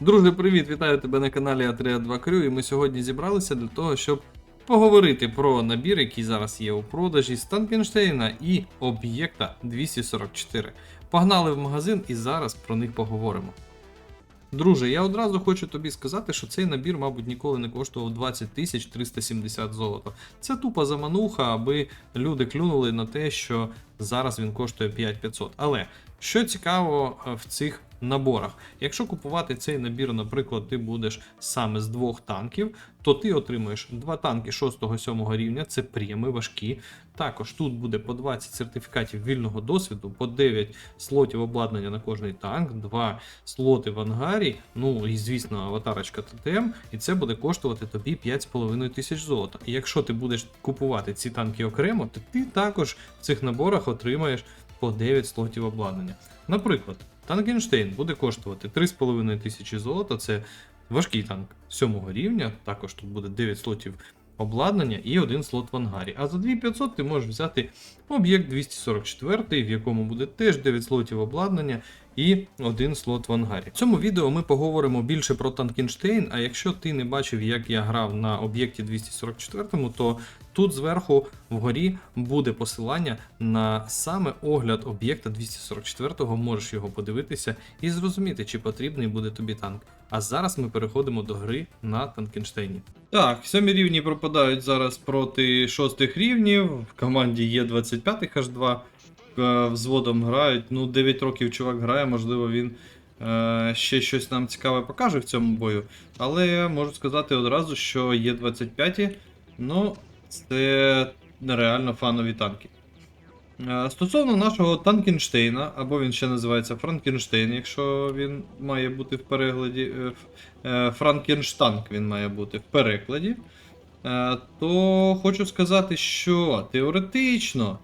Друже, привіт! Вітаю тебе на каналі a 2 Крю. І ми сьогодні зібралися для того, щоб поговорити про набір, який зараз є у продажі з Танкенштейна і об'єкта 244. Погнали в магазин і зараз про них поговоримо. Друже, я одразу хочу тобі сказати, що цей набір, мабуть, ніколи не коштував 20 тисяч 370 золота. Це тупа замануха, аби люди клюнули на те, що зараз він коштує 5500. Але що цікаво е, в цих наборах, якщо купувати цей набір, наприклад, ти будеш саме з двох танків, то ти отримуєш два танки 6-7 рівня, це преми важкі. Також тут буде по 20 сертифікатів вільного досвіду, по 9 слотів обладнання на кожний танк, 2 слоти в ангарі, ну і звісно, аватарочка ТТМ, і це буде коштувати тобі 5,5 тисяч золота. І якщо ти будеш купувати ці танки окремо, то ти також в цих наборах отримаєш по 9 слотів обладнання. Наприклад, Танкенштейн буде коштувати 3,5 тисячі золота, це важкий танк 7 рівня, також тут буде 9 слотів обладнання і один слот в ангарі. А за 2500 ти можеш взяти об'єкт 244, в якому буде теж 9 слотів обладнання і один слот в ангарі. В цьому відео ми поговоримо більше про Танкенштейн, а якщо ти не бачив, як я грав на об'єкті 244, то тут зверху вгорі буде посилання на саме огляд об'єкта 244-го. можеш його подивитися і зрозуміти, чи потрібний буде тобі танк. А зараз ми переходимо до гри на Танкенштейні. Так, сьомі рівні пропадають зараз проти шостих рівнів. В команді є 25 H2 е, взводом грають. Ну, 9 років чувак грає, можливо, він е, ще щось нам цікаве покаже в цьому бою. Але можу сказати одразу, що є 25 ну, це нереально фанові танки. Е, Стосовно нашого Танкенштейна, або він ще називається Франкенштейн, якщо він має бути в перекладі. е, е, Франкенштанк він має бути в перекладі. То хочу сказати, що теоретично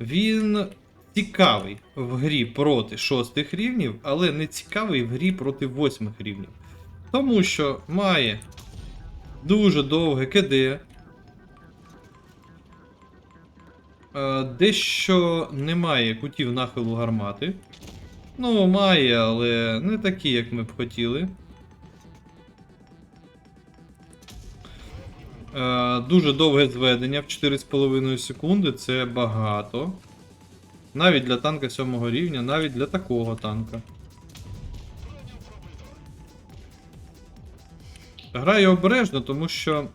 він цікавий в грі проти шостих рівнів, але не цікавий в грі проти восьмих рівнів. Тому що має дуже довге КД. Дещо немає кутів нахилу гармати. Ну, має, але не такі, як ми б хотіли. Е, Дуже довге зведення в 4,5 секунди це багато. Навіть для танка 7 рівня, навіть для такого танка. Граю обережно, тому що.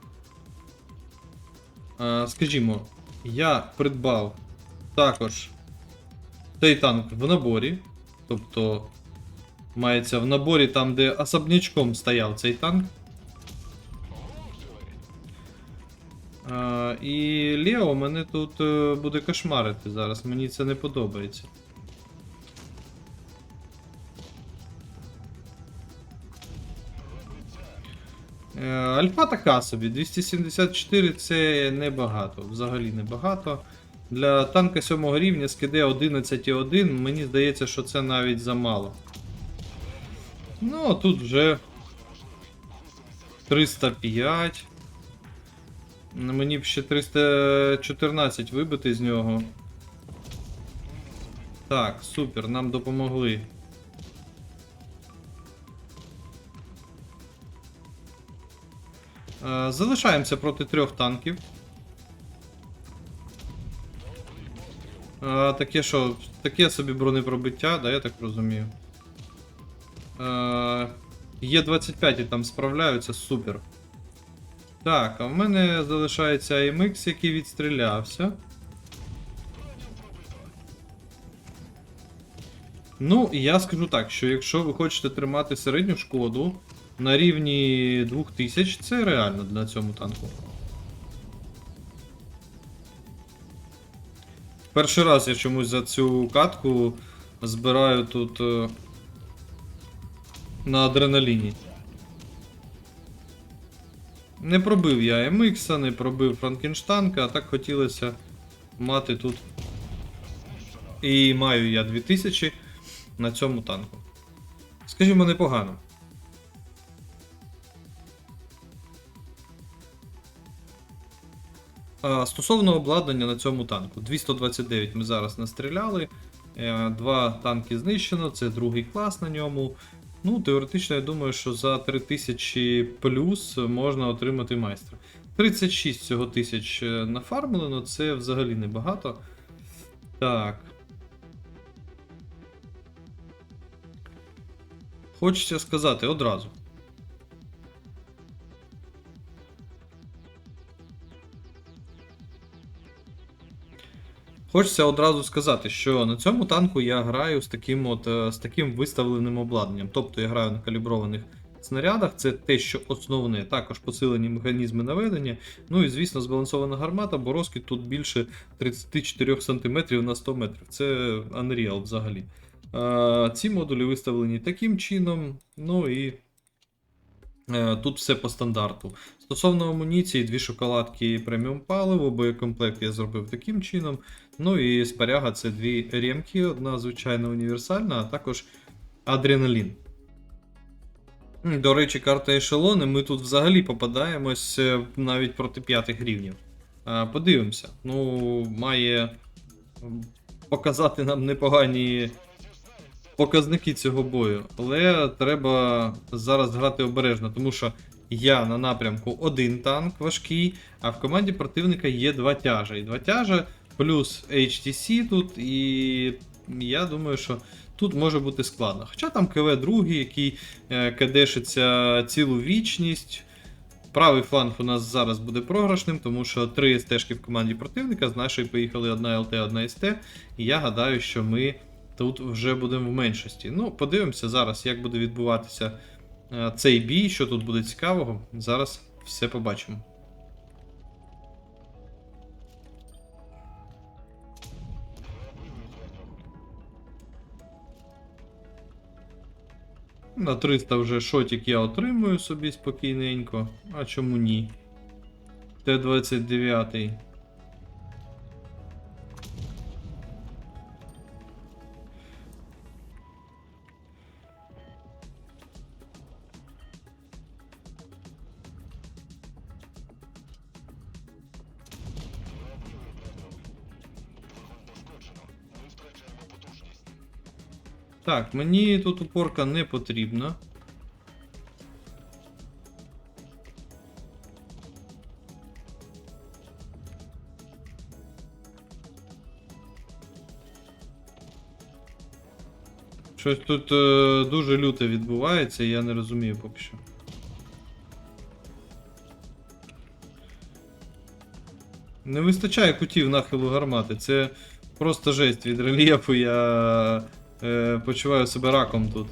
е, Скажімо, я придбав також цей танк в наборі. Тобто, мається в наборі там, де особнячком стояв цей танк. А, і Лео мене тут е, буде кошмарити зараз, мені це не подобається. Альфа така собі, 274 це небагато, взагалі небагато. Для танка 7 рівня КД 11,1, мені здається, що це навіть замало. Ну, а тут вже 305. Ну, Мені б ще 314 вибити з нього. Так, супер, нам допомогли. Залишаємося проти трьох танків. Е, Таке що, таке собі бронепробиття, да, я так розумію. Е, Є 25 і там справляються, супер. Так, а в мене залишається AMX, який відстрілявся. Ну, я скажу так, що якщо ви хочете тримати середню шкоду на рівні 2000, це реально на цьому танку. Перший раз я чомусь за цю катку збираю тут е, на адреналіні. Не пробив я MX, не пробив Франкенштанка, а так хотілося мати тут. І маю я 2000 на цьому танку. Скажімо, непогано. Стосовно обладнання на цьому танку. 229 ми зараз настріляли. Е, Два танки знищено, це другий клас на ньому. Ну, теоретично, я думаю, що за 3000 плюс можна отримати майстра. 36 цього тисяч е, нафармлено, це взагалі небагато. Так. Хочеться сказати одразу. Хочеться одразу сказати, що на цьому танку я граю з таким от, е, з таким виставленим обладнанням. Тобто я граю на каліброваних снарядах, це те, що основне, також посилені механізми наведення. Ну і звісно, збалансована гармата, бо розкид тут більше 34 см на 100 метрів. Це Unreal взагалі. Е, Ці модулі виставлені таким чином. Ну і Тут все по стандарту. Стосовно амуніції, дві шоколадки і преміум паливо, боєкомплект я зробив таким чином. Ну і спаряга це дві ремки, одна звичайна універсальна, а також адреналін. До речі, карта ешелони, ми тут взагалі попадаємось е, навіть проти п'ятих рівнів. Подивимося. Ну, має показати нам непогані показники цього бою. Але треба зараз грати обережно, тому що я на напрямку один танк важкий, а в команді противника є два тяжа. І два тяжа плюс HTC тут, і я думаю, що тут може бути складно. Хоча там КВ другий, який е, кадешиться цілу вічність. Правий фланг у нас зараз буде програшним, тому що три стежки в команді противника, з нашої поїхали одна ЛТ, одна СТ. І я гадаю, що ми тут вже будемо в меншості. Ну, подивимося зараз, як буде відбуватися е, цей бій, що тут буде цікавого. Зараз все побачимо. На 300 вже шотик я отримую собі спокійненько. А чому ні? Т-29. Так, мені тут упорка не потрібна. Щось тут е, дуже люте відбувається, я не розумію поки що. Не вистачає кутів нахилу гармати. Це просто жесть від рельєфу. Я е, почуваю себе раком тут.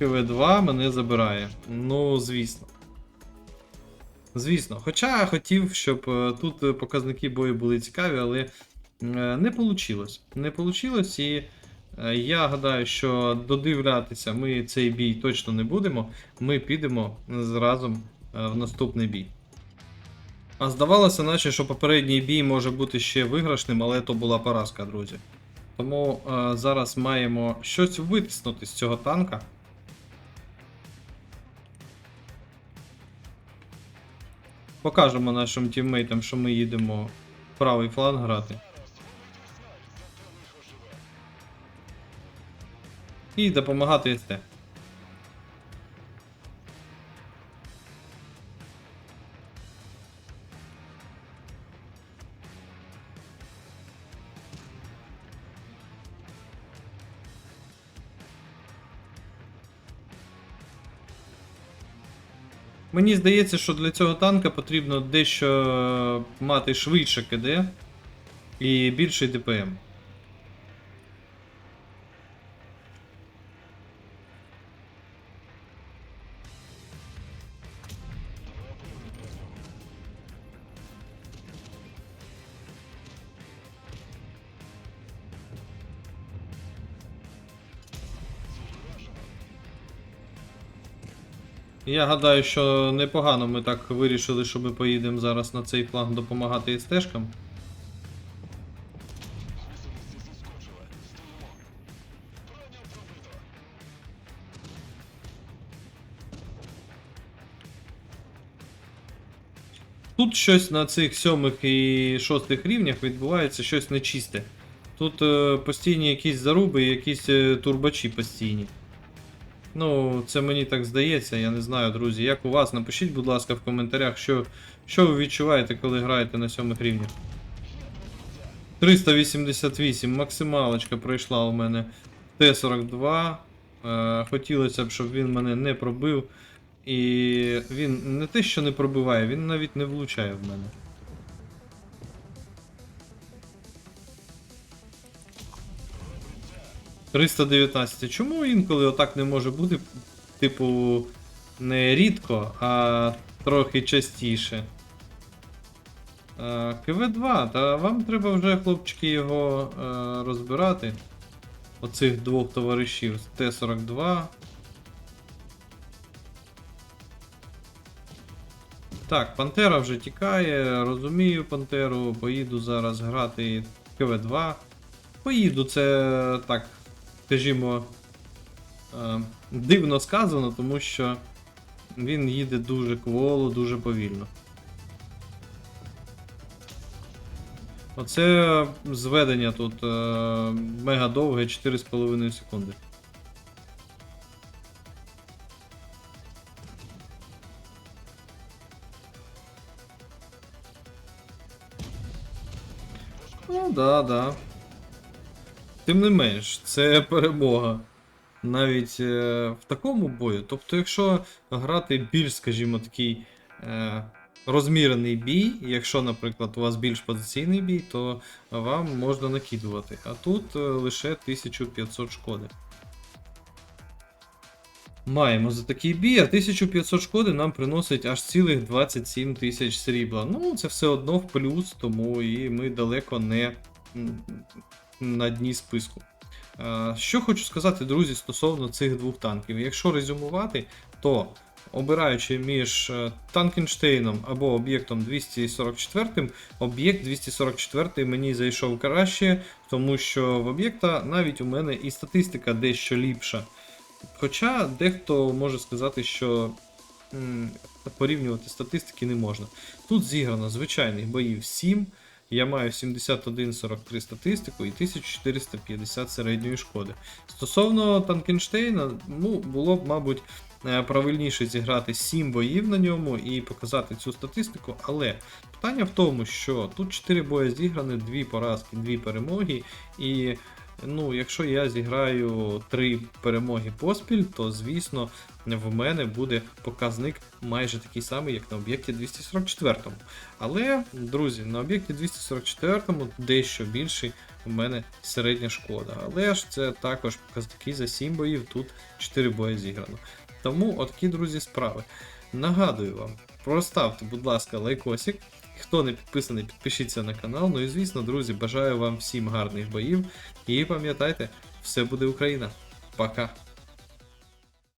КВ2 мене забирає. Ну, звісно. Звісно. Хоча хотів, щоб е, тут е, показники бою були цікаві, але е, не вийшло. Не вийшло, і я гадаю, що додивлятися ми цей бій точно не будемо. Ми підемо зразу е, в наступний бій. А здавалося, наче, що попередній бій може бути ще виграшним, але то була поразка, друзі. Тому е, зараз маємо щось витиснути з цього танка. Покажемо нашим тіммейтам, що ми їдемо в правий фланг грати. І допомагати СТ. Мені здається, що для цього танка потрібно дещо мати швидше КД і більший ДПМ. Я гадаю, що непогано ми так вирішили, що ми поїдемо зараз на цей фланг допомагати СТшкам. Тут щось на цих сьомих і шостих рівнях відбувається щось нечисте. Тут е, постійні якісь заруби якісь е, турбачі постійні. Ну, це мені так здається, я не знаю, друзі. Як у вас? Напишіть, будь ласка, в коментарях, що, що ви відчуваєте, коли граєте на сьомих рівнях. 388, максималочка пройшла у мене Т-42. Е, хотілося б, щоб він мене не пробив. І він не те, що не пробиває, він навіть не влучає в мене. «319. Чому інколи отак не може бути? Типу, не рідко, а трохи частіше. Е, КВ-2, та вам треба вже, хлопчики, його е, розбирати. Оцих двох товаришів з Т-42. Так, Пантера вже тікає, розумію Пантеру, поїду зараз грати КВ-2. Поїду, це так, скажімо, е, дивно сказано, тому що він їде дуже кволо, дуже повільно. Оце зведення тут е, мега довге 4,5 секунди. Ну, да, да. Тим не менш, це перемога. Навіть е, в такому бою. Тобто, якщо грати більш, скажімо, такий е, розмірений бій, якщо, наприклад, у вас більш позиційний бій, то вам можна накидувати. А тут е, лише 1500 шкоди. Маємо за такий бій, а 1500 шкоди нам приносить аж цілих 27 тисяч срібла. Ну, це все одно в плюс, тому і ми далеко не на дні списку. Е, Що хочу сказати, друзі, стосовно цих двох танків. Якщо резюмувати, то обираючи між е, Танкенштейном або об'єктом 244, об'єкт 244 мені зайшов краще, тому що в об'єкта навіть у мене і статистика дещо ліпша. Хоча дехто може сказати, що порівнювати статистики не можна. Тут зіграно звичайних боїв 7. Я маю 71-43 статистику і 1450 середньої шкоди. Стосовно Танкенштейна, ну, було б, мабуть, е, правильніше зіграти 7 боїв на ньому і показати цю статистику, але питання в тому, що тут 4 бої зіграні, 2 поразки, 2 перемоги, і ну, якщо я зіграю 3 перемоги поспіль, то звісно в мене буде показник майже такий самий, як на об'єкті 244. Але, друзі, на об'єкті 244 дещо більший у мене середня шкода. Але ж це також показники за 7 боїв, тут 4 бої зіграно. Тому отакі, друзі, справи. Нагадую вам, проставте, будь ласка, лайкосик. Хто не підписаний, підпишіться на канал. Ну і звісно, друзі, бажаю вам всім гарних боїв. І пам'ятайте, все буде Україна. Пока.